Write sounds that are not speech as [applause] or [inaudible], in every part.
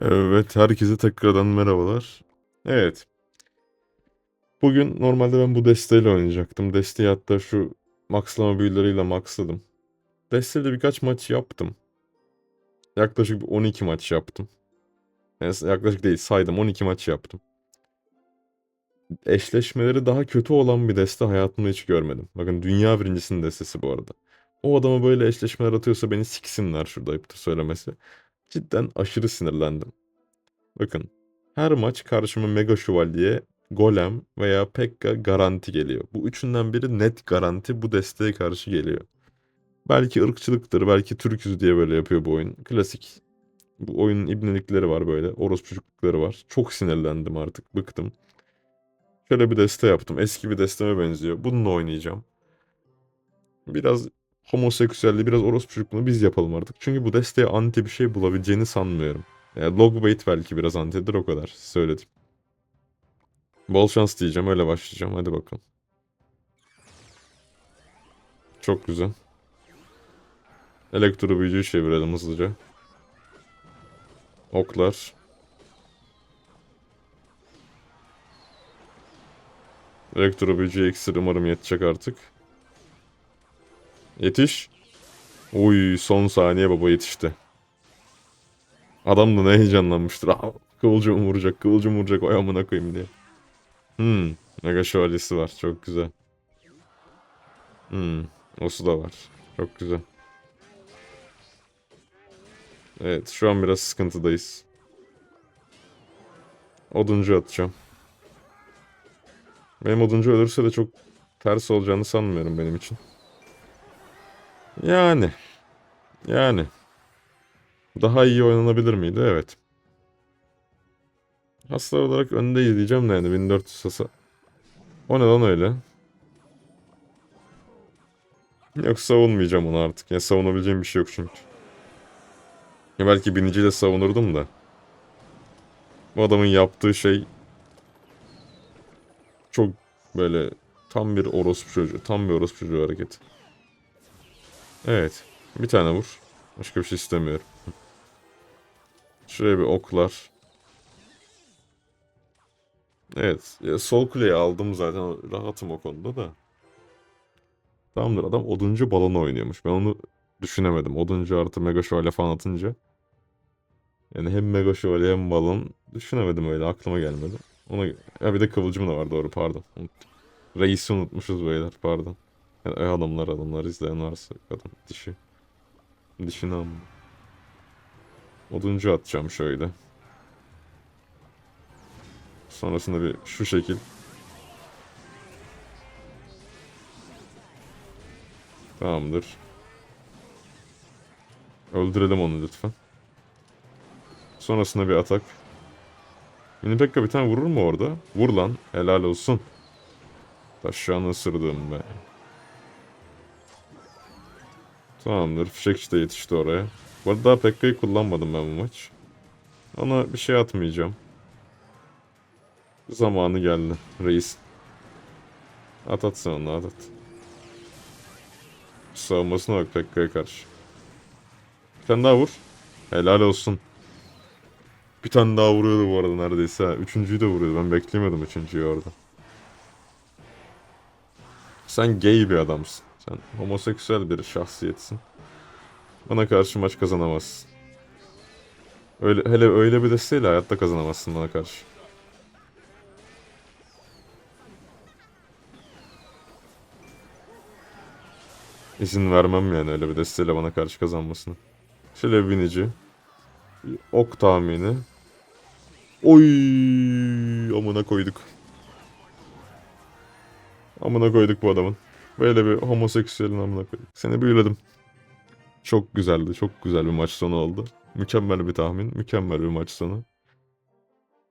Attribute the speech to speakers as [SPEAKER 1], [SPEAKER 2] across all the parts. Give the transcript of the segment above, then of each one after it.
[SPEAKER 1] Evet, herkese tekrardan merhabalar. Evet. Bugün normalde ben bu desteğiyle oynayacaktım. Desteği hatta şu maxlama büyüleriyle maxladım. Desteğiyle birkaç maç yaptım. Yaklaşık bir 12 maç yaptım. Yani yaklaşık değil saydım 12 maç yaptım. Eşleşmeleri daha kötü olan bir deste hayatımda hiç görmedim. Bakın dünya birincisinin destesi bu arada. O adama böyle eşleşmeler atıyorsa beni siksinler şurada ayıptır söylemesi. Cidden aşırı sinirlendim. Bakın her maç karşıma Mega Şövalye, Golem veya Pekka garanti geliyor. Bu üçünden biri net garanti bu desteğe karşı geliyor. Belki ırkçılıktır, belki Türküz diye böyle yapıyor bu oyun. Klasik. Bu oyunun ibnelikleri var böyle. Orospucukları var. Çok sinirlendim artık. Bıktım. Şöyle bir deste yaptım. Eski bir desteme benziyor. Bununla oynayacağım. Biraz homoseksüelliği, biraz orospucukluğunu biz yapalım artık. Çünkü bu desteğe anti bir şey bulabileceğini sanmıyorum. Yani Logbait belki biraz antidir o kadar. Söyledim. Bol şans diyeceğim. Öyle başlayacağım. Hadi bakalım. Çok güzel. Elektro büyücüyü çevirelim hızlıca. Oklar. Elektro büyücüye iksir umarım yetecek artık. Yetiş. Uy son saniye baba yetişti. Adam da ne heyecanlanmıştır. Aa, kıvılcım vuracak, kıvılcım vuracak. Ay amına koyayım diye. Hmm. Mega şövalyesi var. Çok güzel. Hmm. Osu da var. Çok güzel. Evet. Şu an biraz sıkıntıdayız. Oduncu atacağım. Benim oduncu ölürse de çok ters olacağını sanmıyorum benim için. Yani. Yani. Daha iyi oynanabilir miydi? Evet. Hasar olarak öndeyiz diyeceğim de yani 1400 hasar. O neden öyle? Yok savunmayacağım onu artık. Ya savunabileceğim bir şey yok çünkü. Ya belki biniciyle savunurdum da. Bu adamın yaptığı şey çok böyle tam bir orospu çocuğu. Tam bir orospu çocuğu hareket. Evet. Bir tane vur. Başka bir şey istemiyorum. Şuraya bir oklar. Evet. sol kuleyi aldım zaten. Rahatım o konuda da. Tamamdır adam oduncu balonu oynuyormuş. Ben onu düşünemedim. Oduncu artı mega şövalye falan atınca. Yani hem mega şövalye hem balon. Düşünemedim öyle aklıma gelmedi. Ona ya bir de kıvılcım da var doğru pardon. Reis'i unutmuşuz beyler pardon. Yani adamlar adamlar izleyen varsa kadın dişi. Dişini alma. Oduncu atacağım şöyle. Sonrasında bir şu şekil. Tamamdır. Öldürelim onu lütfen. Sonrasında bir atak. Pekka bir tane vurur mu orada? Vur lan. Helal olsun. Taşağını ısırdım be. Tamamdır. Fişek işte yetişti oraya. Bu arada daha Pekka'yı kullanmadım ben bu maç. Ona bir şey atmayacağım. Zamanı geldi reis. At at sen onu at at. Savunmasına bak Pekka'ya karşı. Bir tane daha vur. Helal olsun. Bir tane daha vuruyordu bu arada neredeyse. Üçüncüyü de vuruyordu. Ben beklemedim üçüncüyü orada. Sen gay bir adamsın. Sen homoseksüel bir şahsiyetsin. Bana karşı maç kazanamazsın. Öyle, hele öyle bir desteğiyle hayatta kazanamazsın bana karşı. İzin vermem yani öyle bir desteğiyle bana karşı kazanmasına. Şöyle binici. Ok tahmini. Oy amına koyduk. Amına koyduk bu adamın. Böyle bir homoseksüelin amına koyduk. Seni büyüledim. Çok güzeldi. Çok güzel bir maç sonu oldu. Mükemmel bir tahmin. Mükemmel bir maç sonu.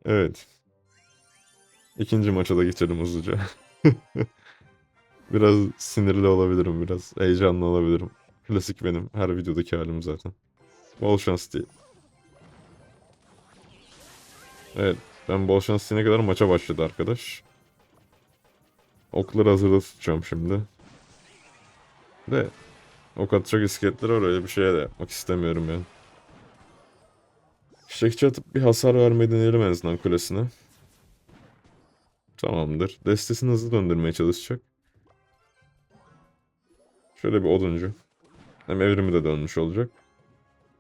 [SPEAKER 1] Evet. İkinci maça da geçelim hızlıca. [laughs] Biraz sinirli olabilirim. Biraz heyecanlı olabilirim. Klasik benim. Her videodaki halim zaten. Bol şans diye. Evet. Ben bol şans kadar maça başladı arkadaş. Okları hazırda tutacağım şimdi. De ok atacak iskeletler var öyle bir şeye de yapmak istemiyorum yani. Fişekçi atıp bir hasar vermeyi deneyelim en azından kulesine. Tamamdır. Destesini hızlı döndürmeye çalışacak. Şöyle bir oduncu. Hem evrimi de dönmüş olacak.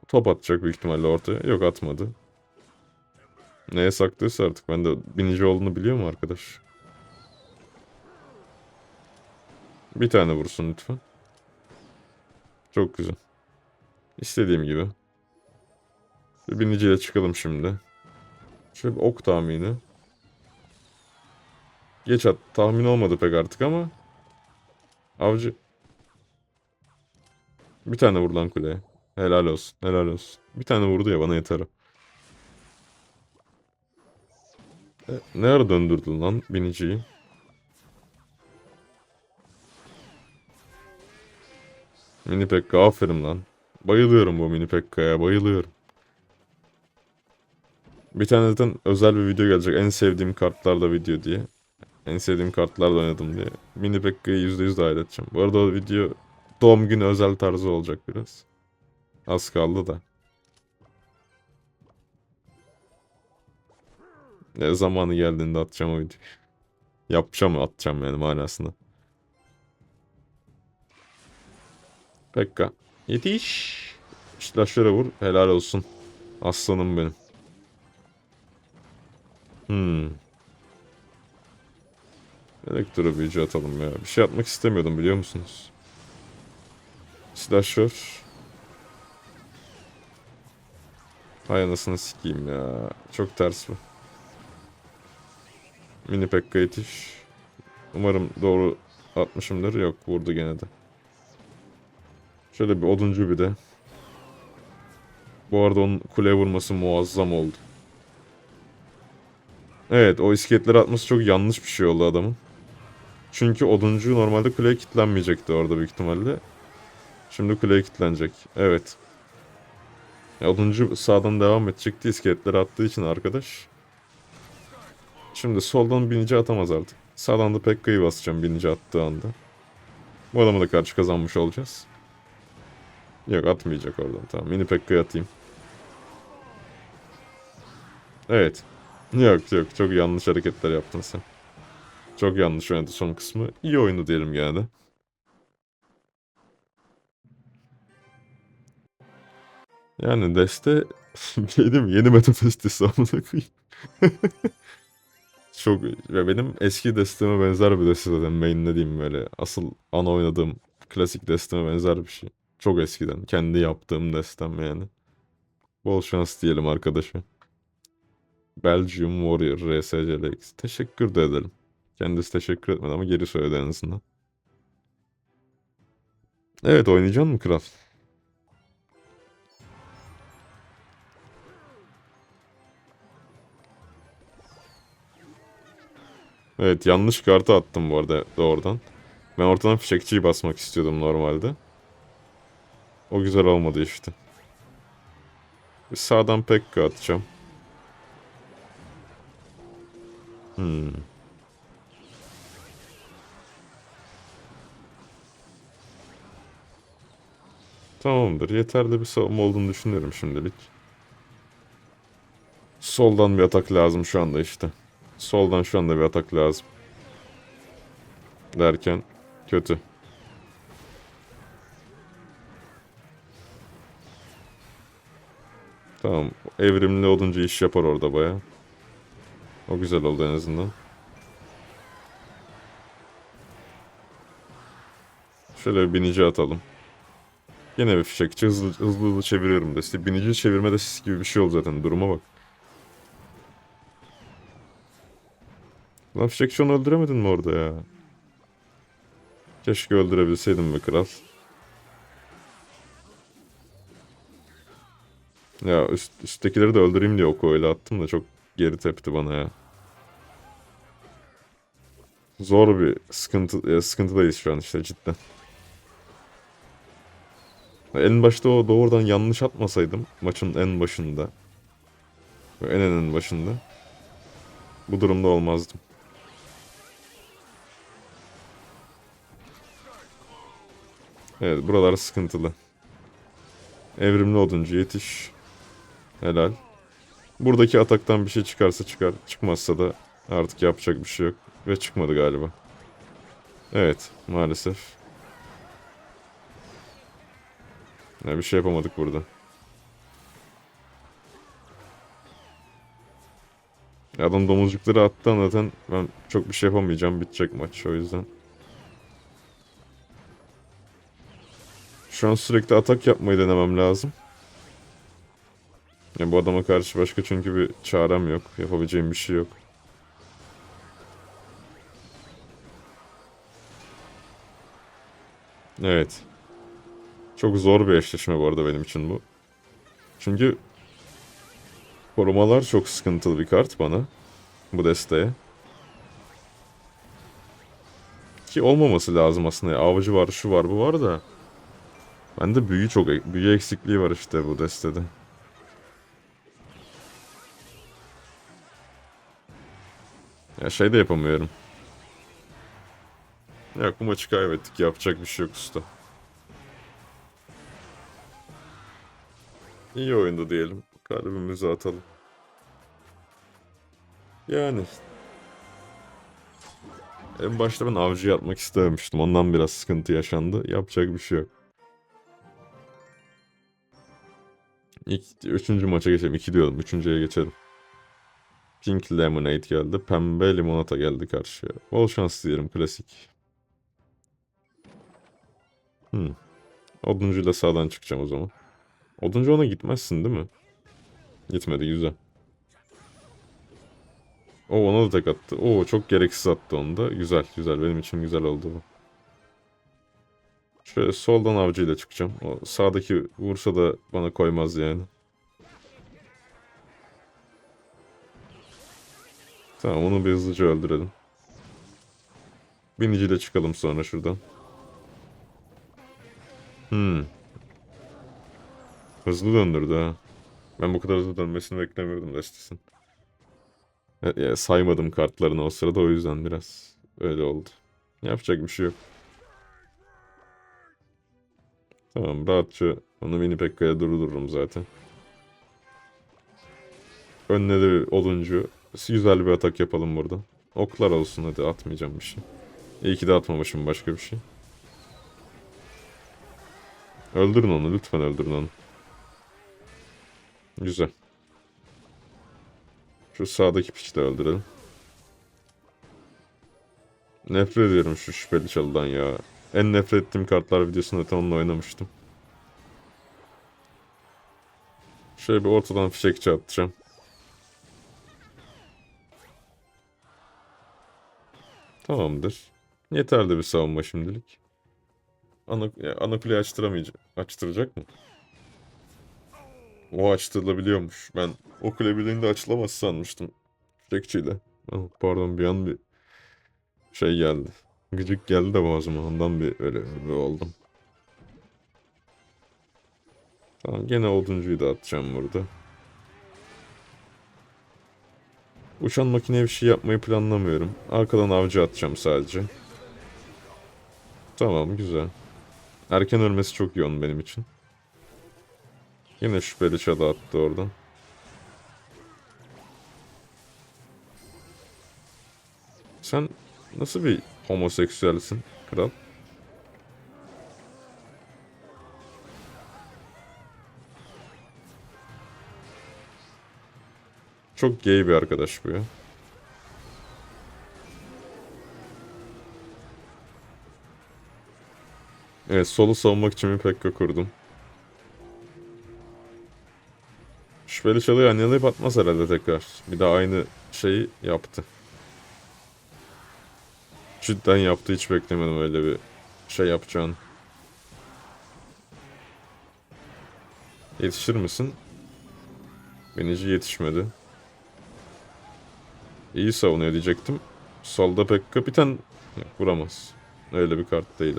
[SPEAKER 1] Top atacak büyük ihtimalle ortaya. Yok atmadı. Neye saklıyorsa artık. Ben de binici olduğunu biliyor mu arkadaş? Bir tane vursun lütfen. Çok güzel. İstediğim gibi. Bir biniciyle çıkalım şimdi. Şöyle bir ok tahmini. Geç at. Tahmin olmadı pek artık ama. Avcı. Bir tane vur lan kuleye. Helal olsun. Helal olsun. Bir tane vurdu ya bana yeter. E, ne ara döndürdün lan biniciyi? Mini Pekka aferin lan. Bayılıyorum bu Mini Pekka'ya bayılıyorum. Bir tane zaten özel bir video gelecek. En sevdiğim kartlarda video diye. En sevdiğim kartlarda oynadım diye. Mini Pekka'yı %100 dahil edeceğim. Bu arada o video doğum günü özel tarzı olacak biraz. Az kaldı da. Ne zamanı geldiğinde atacağım o videoyu. Yapacağım atacağım yani manasında. Pekka. Yetiş. Şöyle vur. Helal olsun. Aslanım benim. Hmm. Elektro büyücü atalım ya. Bir şey atmak istemiyordum biliyor musunuz? Slasher. Hay anasını sikeyim ya. Çok ters bu. Mini Pekka yetiş. Umarım doğru atmışımdır. Yok vurdu gene de. Şöyle bir oduncu bir de. Bu arada onun kule vurması muazzam oldu. Evet o iskeletleri atması çok yanlış bir şey oldu adamın. Çünkü oduncu normalde kuleye kilitlenmeyecekti orada büyük ihtimalle. Şimdi kuleye kilitlenecek. Evet. Oduncu sağdan devam edecekti iskeletleri attığı için arkadaş. Şimdi soldan binici atamaz artık. Sağdan da Pekka'yı basacağım binici attığı anda. Bu adamı da karşı kazanmış olacağız. Yok atmayacak oradan tamam. Mini Pekka'yı atayım. Evet. Yok yok çok yanlış hareketler yaptın sen. Çok yanlış oynadı son kısmı. İyi oyunu diyelim yani. Yani deste [laughs] şey değil mi? Yeni meta destesi amına koyayım. [laughs] Çok ya benim eski desteme benzer bir deste zaten mainlediğim böyle asıl ana oynadığım klasik desteme benzer bir şey. Çok eskiden kendi yaptığım destem yani. Bol şans diyelim arkadaşa. Belgium Warrior RSCLX. Teşekkür de ederim. Kendisi teşekkür etmedi ama geri söyledi en azından. Evet oynayacak mı kral? Evet yanlış kartı attım bu arada doğrudan. Ben ortadan fişekçiyi basmak istiyordum normalde. O güzel olmadı işte. Bir sağdan Pekka atacağım. Hmm. Tamamdır. Yeterli bir savunma olduğunu düşünüyorum şimdilik. Soldan bir atak lazım şu anda işte. Soldan şu anda bir atak lazım. Derken kötü. Tamam. Evrimli olunca iş yapar orada baya. O güzel oldu en azından. Şöyle bir binici atalım. Yine bir fişekçi hızlı hızlı, hızlı çeviriyorum. İşte binici çevirme de sis gibi bir şey oldu zaten. Duruma bak. Lan fişekçi onu öldüremedin mi orada ya? Keşke öldürebilseydim be kral. Ya üst, üsttekileri de öldüreyim diye oku öyle attım da çok geri tepti bana ya. Zor bir sıkıntı, ya sıkıntıdayız şu an işte cidden. En başta o doğrudan yanlış atmasaydım maçın en başında. En en en başında. Bu durumda olmazdım. Evet buralar sıkıntılı. Evrimli oduncu yetiş. Helal. Buradaki ataktan bir şey çıkarsa çıkar. Çıkmazsa da artık yapacak bir şey yok. Ve çıkmadı galiba. Evet maalesef. Ya bir şey yapamadık burada. Adam domuzcukları attı zaten ben çok bir şey yapamayacağım. Bitecek maç o yüzden. Şu an sürekli atak yapmayı denemem lazım. Ya bu adama karşı başka çünkü bir çarem yok. Yapabileceğim bir şey yok. Evet. Çok zor bir eşleşme bu arada benim için bu. Çünkü korumalar çok sıkıntılı bir kart bana. Bu desteğe. Ki olmaması lazım aslında. Avcı var, şu var, bu var da. Bende büyü çok, büyü eksikliği var işte bu destede. Ya şey de yapamıyorum. Ya bu maçı kaybettik. Yapacak bir şey yok usta. İyi oyundu diyelim. Kalbimizi atalım. Yani. En başta ben avcı atmak istememiştim. Ondan biraz sıkıntı yaşandı. Yapacak bir şey yok. İlk, üçüncü maça geçelim. İki diyordum. Üçüncüye geçelim. Pink Lemonade geldi. Pembe limonata geldi karşıya. Bol şans diyelim. Klasik. Hmm. Oduncuyla sağdan çıkacağım o zaman. Oduncu ona gitmezsin değil mi? Gitmedi güzel. O ona da tek attı. Oo çok gereksiz attı onu da. Güzel güzel benim için güzel oldu bu. Şöyle soldan avcıyla çıkacağım. O sağdaki vursa da bana koymaz yani. Tamam onu bir hızlıca öldürelim. Biniciyle çıkalım sonra şuradan. Hmm. Hızlı döndürdü ha. Ben bu kadar hızlı dönmesini beklemiyordum Destis'in. E, e, saymadım kartlarını o sırada o yüzden biraz öyle oldu. Yapacak bir şey yok. Tamam rahatça onu mini Pekka'ya durdururum zaten. Önüne de bir oduncu. Güzel bir atak yapalım burada. Oklar olsun hadi atmayacağım bir şey. İyi ki de atmamışım başka bir şey. Öldürün onu lütfen öldürün onu. Güzel. Şu sağdaki piçi de öldürelim. Nefret ediyorum şu şüpheli çalıdan ya. En nefret ettiğim kartlar videosunda zaten onunla oynamıştım. Şöyle bir ortadan fişekçi atacağım. Tamamdır. Yeterli bir savunma şimdilik. Ana, ana kuleyi açtıramayacak. Açtıracak mı? O açtırılabiliyormuş. Ben o kule birliğinde açılamaz sanmıştım. Fişekçiyle. Ah, pardon bir an bir şey geldi. Gıcık geldi de boğazıma. Ondan bir öyle bir oldum. Tamam gene oduncuyu da atacağım burada. Uçan makineye bir şey yapmayı planlamıyorum. Arkadan avcı atacağım sadece. Tamam güzel. Erken ölmesi çok iyi onun benim için. Yine şüpheli çalı attı oradan. Sen nasıl bir homoseksüelsin kral? Çok gay bir arkadaş bu ya. Evet solu savunmak için bir pekka kurdum. Şüpheli çalıyı annelayıp atmaz herhalde tekrar. Bir daha aynı şeyi yaptı. Cidden yaptı hiç beklemedim öyle bir şey yapacağını. Yetişir misin? Benici yetişmedi. İyi savunuyor diyecektim. Solda pek kapitan Yok, vuramaz. Öyle bir kart değil.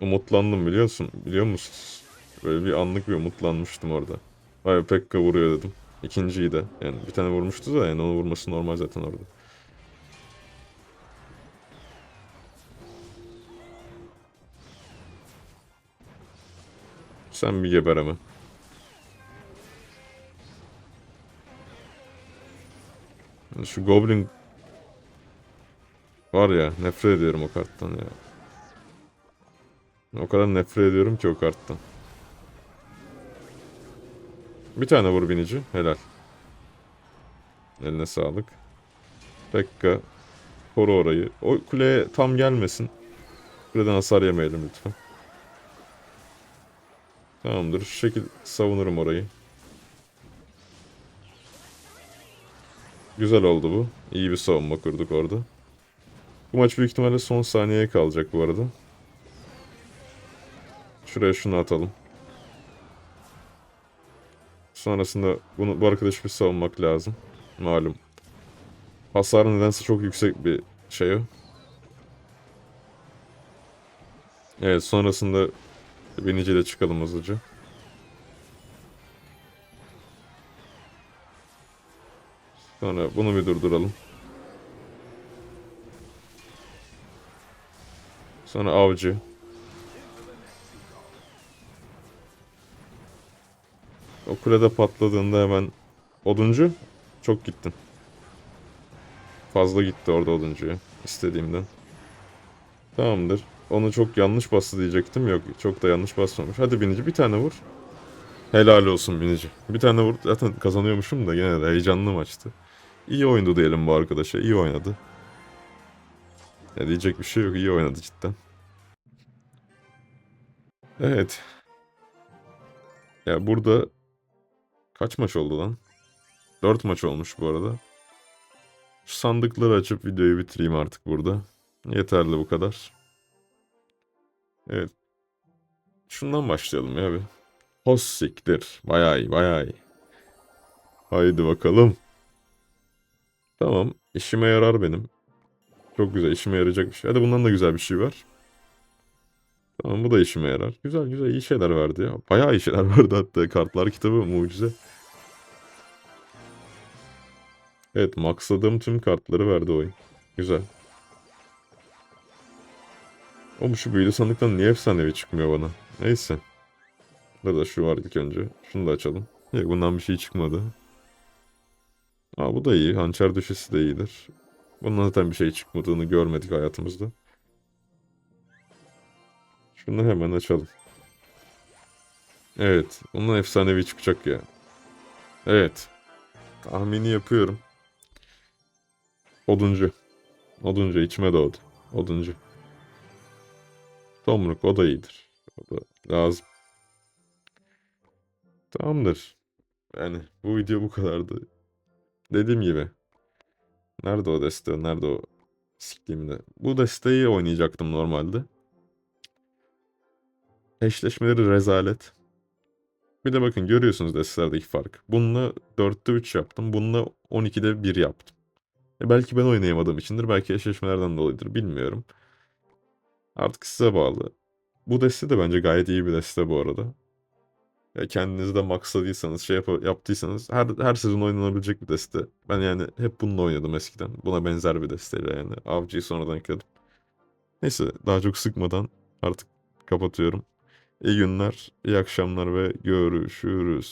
[SPEAKER 1] Umutlandım biliyorsun. Biliyor musunuz? Böyle bir anlık bir umutlanmıştım orada. Vay Pekka vuruyor dedim. İkinciyi de. Yani bir tane vurmuştu da yani onu vurması normal zaten orada. Sen bir geber hemen. Şu Goblin var ya nefret ediyorum o karttan ya. O kadar nefret ediyorum ki o karttan. Bir tane vur binici. Helal. Eline sağlık. Pekka. Koru orayı. O kuleye tam gelmesin. Kuleden hasar yemeyelim lütfen. Tamamdır. Şu şekil savunurum orayı. Güzel oldu bu. İyi bir savunma kurduk orada. Bu maç büyük ihtimalle son saniyeye kalacak bu arada. Şuraya şunu atalım. Sonrasında bunu bu arkadaşı bir savunmak lazım. Malum. Hasarı nedense çok yüksek bir şey o. Evet sonrasında biniciyle çıkalım hızlıca. Sonra bunu bir durduralım. Sonra avcı. O kulede patladığında hemen oduncu çok gittin. Fazla gitti orada oduncuya istediğimden. Tamamdır. Onu çok yanlış bastı diyecektim. Yok çok da yanlış basmamış. Hadi binici bir tane vur. Helal olsun binici. Bir tane vur. Zaten kazanıyormuşum da yine de heyecanlı maçtı. İyi oyundu diyelim bu arkadaşa. İyi oynadı. Ya diyecek bir şey yok. İyi oynadı cidden. Evet. Ya burada kaç maç oldu lan? 4 maç olmuş bu arada. Şu sandıkları açıp videoyu bitireyim artık burada. Yeterli bu kadar. Evet. Şundan başlayalım ya bir. Hos siktir. Bayağı iyi, bayağı iyi. Haydi bakalım. Tamam. işime yarar benim. Çok güzel. işime yarayacak bir şey. Hadi bundan da güzel bir şey var. Tamam bu da işime yarar. Güzel güzel iyi şeyler verdi ya. Bayağı iyi şeyler [laughs] verdi hatta. Kartlar kitabı mucize. Evet maxladığım tüm kartları verdi oyun. Güzel. Oğlum şu büyülü sandıktan niye efsanevi çıkmıyor bana? Neyse. Burada şu var ilk önce. Şunu da açalım. Yok bundan bir şey çıkmadı. Aa bu da iyi. Hançer düşesi de iyidir. Bundan zaten bir şey çıkmadığını görmedik hayatımızda. Şunu hemen açalım. Evet. Bundan efsanevi çıkacak ya. Evet. Tahmini yapıyorum. Oduncu. Oduncu içime doğdu. Oduncu. Tomruk o da iyidir. O da lazım. Tamamdır. Yani bu video bu kadardı. Dediğim gibi. Nerede o deste? Nerede o siktiğimde? Bu desteği oynayacaktım normalde. Eşleşmeleri rezalet. Bir de bakın görüyorsunuz destelerdeki fark. Bununla 4'te 3 yaptım. Bununla 12'de 1 yaptım. E belki ben oynayamadığım içindir. Belki eşleşmelerden dolayıdır. Bilmiyorum. Artık size bağlı. Bu deste de bence gayet iyi bir deste bu arada. Kendinizi de maxladıysanız, şey yap- yaptıysanız her, her sezon oynanabilecek bir deste. Ben yani hep bununla oynadım eskiden. Buna benzer bir desteyle yani. Avcıyı sonradan ekledim. Neyse daha çok sıkmadan artık kapatıyorum. İyi günler, iyi akşamlar ve görüşürüz.